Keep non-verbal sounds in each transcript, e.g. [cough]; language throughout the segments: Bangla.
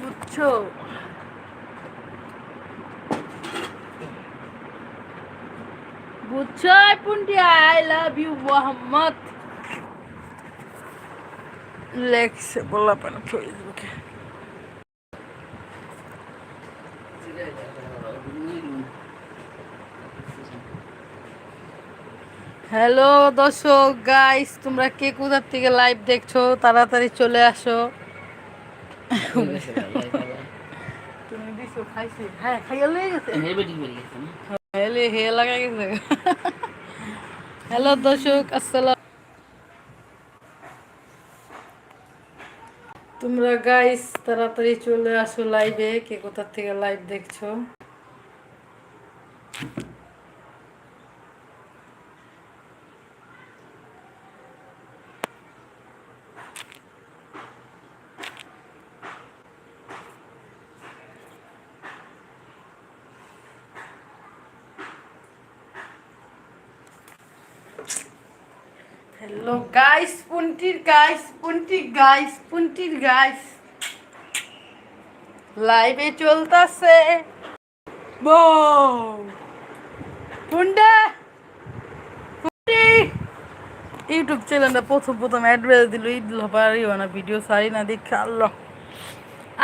বুঝছ? বুঝছ Punti I love you Mohammad. লেখছে বলা ফেসবুকে। হ্যালো দর্শক গাইস তোমরা কে কোথার থেকে লাইভ দেখছ? তাড়াতাড়ি চলে আসো। তুমি দিছো খাইছি। হ্যাঁ খাইয়া লয়ে গেছে? হেলে হে লাগা গেছে। হ্যালো দর্শক আসসালাম। তোমরা গাইস তাড়াতাড়ি চলে আসো লাইভে কে কোথার থেকে লাইভ দেখছ? হ্যালো গাইস পুন্টির গাইস পুন্টির গাইস পুন্টির গাইস লাইভে চলতেছে। পুন্ডা ইউটিউব চ্যানেলটা প্রথম প্রথম অ্যাডভাইস দিল, ঈদ পারিও না ভিডিও সারি না, দেখে আল্লাহ।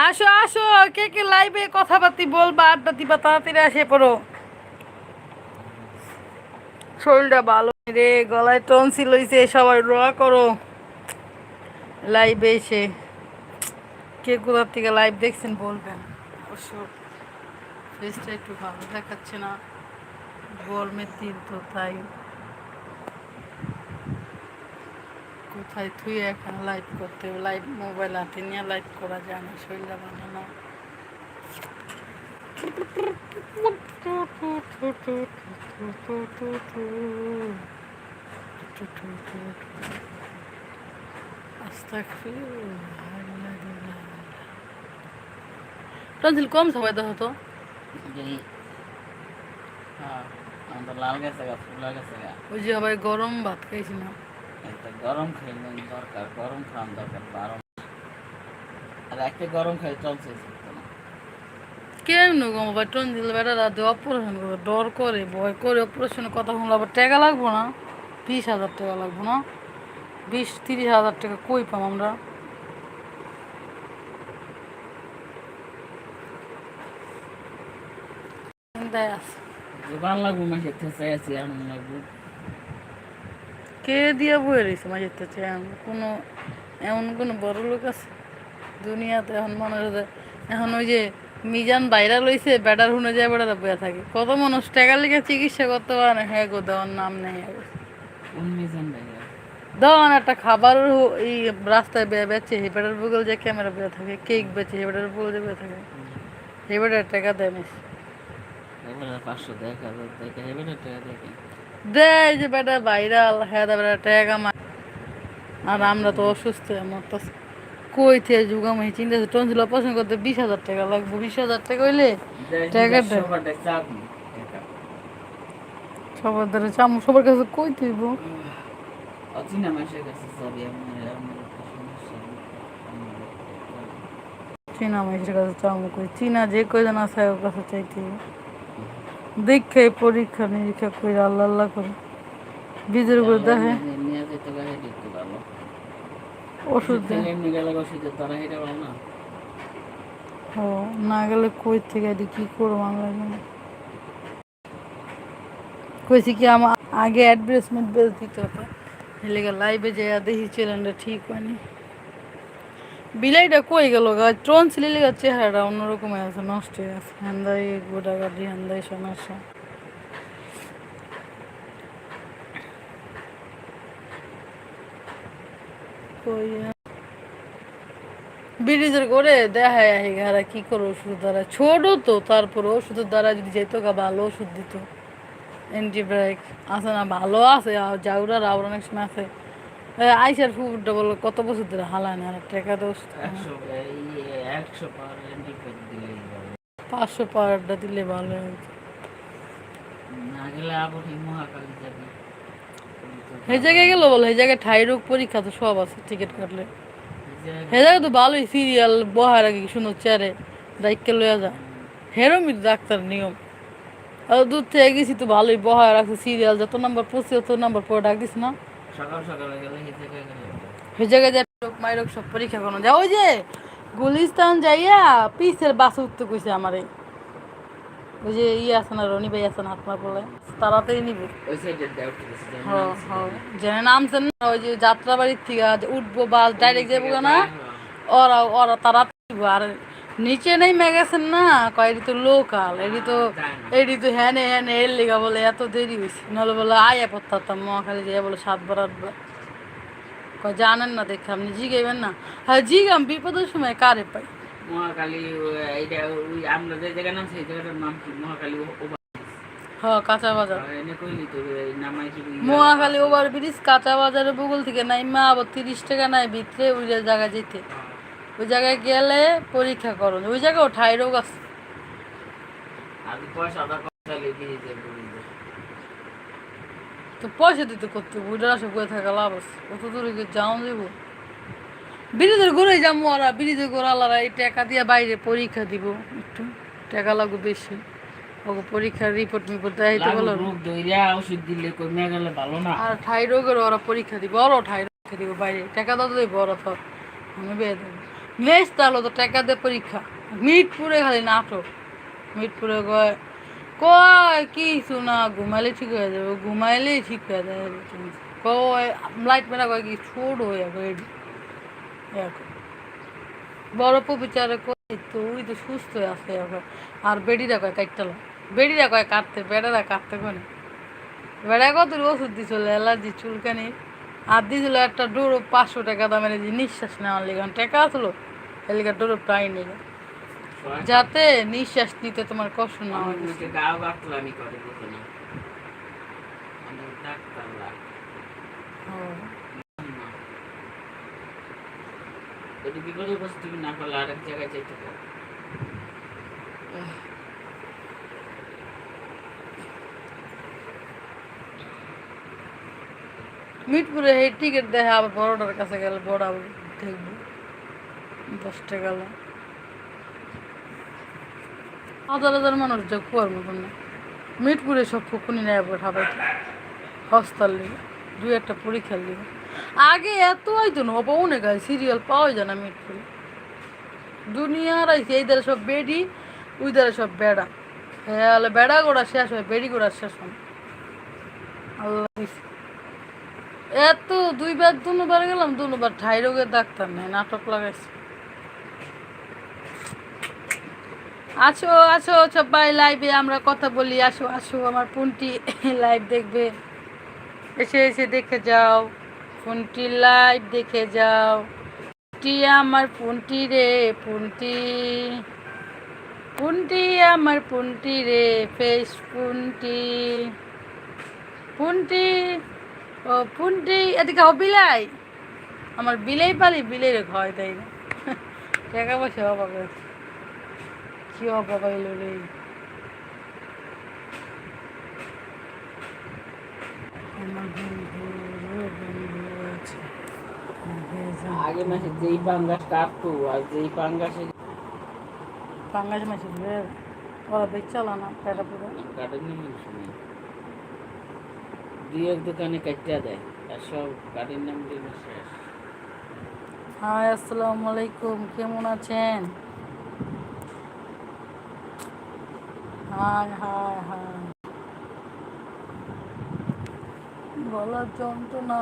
আসো আসো, কে কে লাইভে কথাবার্তি বলবা, আড্ডা দিবা, তাড়াতাড়ি আসে পড়ো। শরীরটা ভালো। রে, গলায় টনসিল হয়েছে সবাই দোয়া করো। লাইভে এসে। কে কোথার থেকে লাইভ দেখছেন বলবেন? অবশ্য একটু ভালো দেখাচ্ছে না। গরমের দিন তো তাই। কোথায় থুয়ে এখন লাইভ করতে লাইভ মোবাইল হাতে নিয়ে লাইভ করা যায় না শরীরটা ভালো না টনসিল কম সবাই দেখো তো লাল গেছে গা ফুলা গেছে গা ওই যে আবার গরম ভাত খাইছি না একটা গরম খাইলে দরকার গরম খাওয়ান দরকার বারো আর একটা গরম খাই চলছে কেমন গো আবার টনসিল বেটা রাতে অপারেশন করে ডর করে ভয় করে অপারেশনের কথা শুনলে আবার টাকা লাগবো না? বিশ হাজার টাকা লাগবো না? বিশ তিরিশ হাজার টাকা কই পাম আমরা? চিন্তায় আছে। জোগান লাগবো মাসে থেসে আছি এমন লাগবো। কে দিয়ে বয়ে রয়েছে মাঝে তো কোনো এমন কোনো বড় লোক আছে? দুনিয়াতে এখন মনে হচ্ছে এখন ওই যে মিজান বাইরা লইছে বেটার হুনে যায় বেটারা বয়ে থাকে। কত মানুষ টাকা লিখে চিকিৎসা করতে পারে না। হ্যাঁ গো দেওয়ার নাম নেই দেওয়ান একটা খাবার এই রাস্তায় বেয়ে বেচে হে বেটার বগল যে ক্যামেরা বেয়ে থাকে কেক বেচে হে বেটার বগল যে বেয়ে থাকে। হে বেটার টাকা দেয় দেখে দেয় যে বেটা ভাইরাল হ্যাঁ দা বেটা টাকা মা আর আমরা তো অসুস্থ আমার তো কই থেকে যুগামাই চিন্তা করছি, টনসিল অপারেশন করতে বিশ হাজার টাকা লাগবে। বিশ হাজার টাকা হইলে টাকা দেয় সবারটা চাপ টাকা। সবার ধরে চামু সবার কাছে কই তুইব অচিনা মাসের কাছে চীনা চামু কই। চীনা যে কয়জন আছে ওর কাছে চাইতে। দেখে পরীক্ষা নিরীক্ষা করে আল্লাহ আল্লাহ করে। বীজের উপর দেখে নিয়ে যেতে পারে দেখতে ভালো ওষুধ তারা না? ও না গেলে কই থেকে এটি কি করব আমরা জানি কইছি কি আমার আগে অ্যাডভার্টাইজমেন্ট বেল দিতে হতো। হেলেগে লাইভে যে দেখি চ্যানেলটা ঠিক হয়নি। বিলাইটা কই গেল গা? ট্রন ছিল চেহারাটা অন্যরকম আছে নষ্ট হয়ে আছে হ্যান্দাই গোটা গাড়ি হ্যান্দাই সমস্যা ব্রিটিশের করে দেখায় আহি ঘাড়া কি করে ওষুধ দ্বারা? ছোট তো তারপর ওষুধের দ্বারা যদি যেত গা ভালো ওষুধ দিত। অ্যান্টিবায়োটিক আছে না ভালো আছে জাউরার আবার অনেক সময় আছে। আইসার ফুটটা বলো কত বছর ধরে হালায় না টাকা তো পাঁচশো পাওয়ারটা দিলে ভালো না গেলে আবার মহাকালী এই জায়গায় গেলো বলো এই জায়গায় ঠাই রোগ পরীক্ষা তো সব আছে টিকিট কাটলে। হে জায়গা তো ভালোই সিরিয়াল বহার আগে সুন্দর চেয়ারে দায়িত্ব লইয়া যায় হেরমই ডাক্তার নিয়ম। আর দূর থেকে গেছি তো ভালোই বহায় রাখছে সিরিয়াল যত নাম্বার পড়ছে তত নাম্বার পরে ডাক দিস না। সকাল সকালে গেলে জায়গায় গেলে ওই জায়গায় যে রোগ সব পরীক্ষা করানো যায়। ওই যে গুলিস্তান যাইয়া পিসের বাস উঠতে কইছে আমারে। ওই যে ইয়ে আছে না রনি ভাই আছে না আপনার বলে। তাড়াতাড়ি নিবে। জেনে নামছেন না ওই যে যাত্রাবাড়ির থেকে উঠবো বাস ডাইরেক্ট যাব না ওরা ওরা তাড়াতাড়ি আর নিচে নেই মেগেছেন না কয় এটি তো লোকাল এটি তো এটি তো হ্যানে হ্যানে এর লেগা বলে এত দেরি হয়েছে নাহলে বলে আয়া পড়তাম মহাখালী দিয়ে বলে সাতবার আটবার। কয় জানেন না দেখে আপনি জিগাইবেন না। হ্যাঁ জিগাম বিপদের সময় কারে পাই? মহাকালী এইটা ওই আমরা যে নাম সেই জায়গাটার নাম কি? মহাকালী হ্যাঁ কাঁচা বাজার। মহাখালী ওভার ব্রিজ কাঁচা বাজারের বগল থেকে নাই মা আবার তিরিশ টাকা নাই ভিতরে ওই জায়গায় যেতে। ওই জায়গায় গেলে পরীক্ষা করো। ওই জায়গায় ঠাই রোগ আছে। তো পয়সা দিতে করতে বুঝে আসে বয়ে থাকা লাভ আছে। কত দূরে যাও যাব? ব্রিজের ঘুরে যাব ওরা ব্রিজের ঘোরা আলারা এই টাকা দিয়ে বাইরে পরীক্ষা দিব। একটু টাকা লাগবে বেশি। ওকে পরীক্ষার রিপোর্ট মিপোর্ট দেখাইতে বলো। রোগ দইরা ওষুধ দিলে কমে গেলে ভালো না। আর ঠাই রোগের ওরা পরীক্ষা দিব ওরাও ঠাই পরীক্ষা দিব বাইরে। টাকা দাও দেব ওরা তো। আমি বেয়ে দেবো নেক্সট তাহলে তো টাকা দিয়ে পরীক্ষা। মিটপুরে খালি নাটক। মিটপুরে কয় কয় কি শোনা ঘুমাইলে ঠিক হয়ে যাবে ঘুমাইলেই ঠিক হয়ে যাবে। কয় লাইট মেরা কয় কি ছোট হয়ে। এরকম। বড় বিচারে কয় তো, ওই তো সুস্থ আছে এখন। আর বেডিরা কয় কাটতে বেডিরা কয় কাটতে, বেড়ারা কাটতে কোনে? বেড়া কত ওষুধ দিছিল, অ্যালার্জি, চুলকানি। আর দিছিল একটা ডোরো পাঁচশো টাকা দামের যে নিঃশ্বাস নেওয়ার লেগে। টাকা আসলো এলিকা ডোরো প্রায় নেবে যাতে নিঃশ্বাস নিতে তোমার কষ্ট না হয় আমাকে গাও গাতলামি করে বুঝো না আমি ডাক্তার লাগ হ্যাঁ। যদি বিপদে বসে তুমি না পারলে আরেক জায়গায় যেতে পারো। মিটপুরে এই টিকিট দেখে আবার বড়টার কাছে গেলে বড় আবার দেখব। দশ টাকা গেল। হাজার হাজার মানুষ যোগ কুয়ার মতন না। মিটপুরে সব ফুকুনি নেয় ঠাবাই হস্তাল দুই একটা পরীক্ষা লিগে আগে এত হয়তো না হয় সিরিয়াল পাওয়া যায় না মিটপুরে দুনিয়ার আইসে এই দ্বারা সব বেডি, ওই দ্বারা সব বেড়া। হ্যাঁ বেড়া গোড়া শেষ হয়, বেডি গোড়া শেষ হয়। আল্লাহ এত দুইবার দুবার গেলাম দুবার ঠাই রোগের ডাক্তার নেই, নাটক লাগাইছে। আসো আসো, সবাই লাইভে আমরা কথা বলি, আসো আসো, আমার ফোনটি লাইভ দেখবে। এসে এসে দেখে যাও, ফোনটি লাইভ দেখে যাও। টি আমার ফোনটি রে, ফোনটি। ফোনটি আমার ফোনটি রে ফেস ফোনটি। ফোনটি, ও, ফোনটি, এদিকে ও বিলাই। আমার বিলাই পালি, বিলাই রে খাওয়াই তাই না? [laughs] টাকা পয়সা আছে। কি অভাব রে আমার বন্ধু রে বন্ধু আছে ভেজা আগে মাসে যেই পাঙ্গাস কাটতো আর যেই পাঙ্গাসে পাঙ্গাস মাসে ওরা বেচালা না পেটা পুরো। কাটেন মানুষ দুই এক দোকানে কাটিয়া দেয় আর সব কাটের নাম দিয়ে শেষ হাই আসসালামু আলাইকুম কেমন আছেন? Hi hi hi. গলার যন্ত্রণা।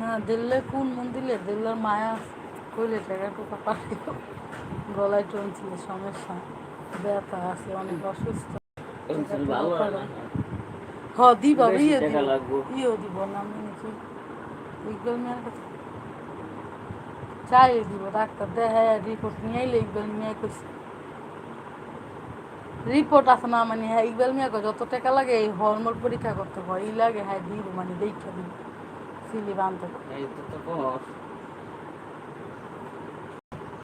না দিল্লে কোন মন্দিরে? দিল্লার মায়া কইলে টাকা টুকা পাঠিয়ে গলায় টনছিল সমস্যা। ব্যথা আছে অনেক অসুস্থ। হ দিবা ইয়ে দিব। ইয়েও দিব না আমি নাকি ইকবাল মিয়ার কাছে। চাই দিব ডাক্তার দেখে রিপোর্ট নিয়ে ইকবাল মিয়া কইছে। রিপোর্ট আছে না মানে হ্যাঁ ইকবাল মিয়া কয়, যত টাকা লাগে, এই হরমোন পরীক্ষা করতে হয়। ই লাগে হ্যাঁ দিব মানে দেখা দিব। সিলি কর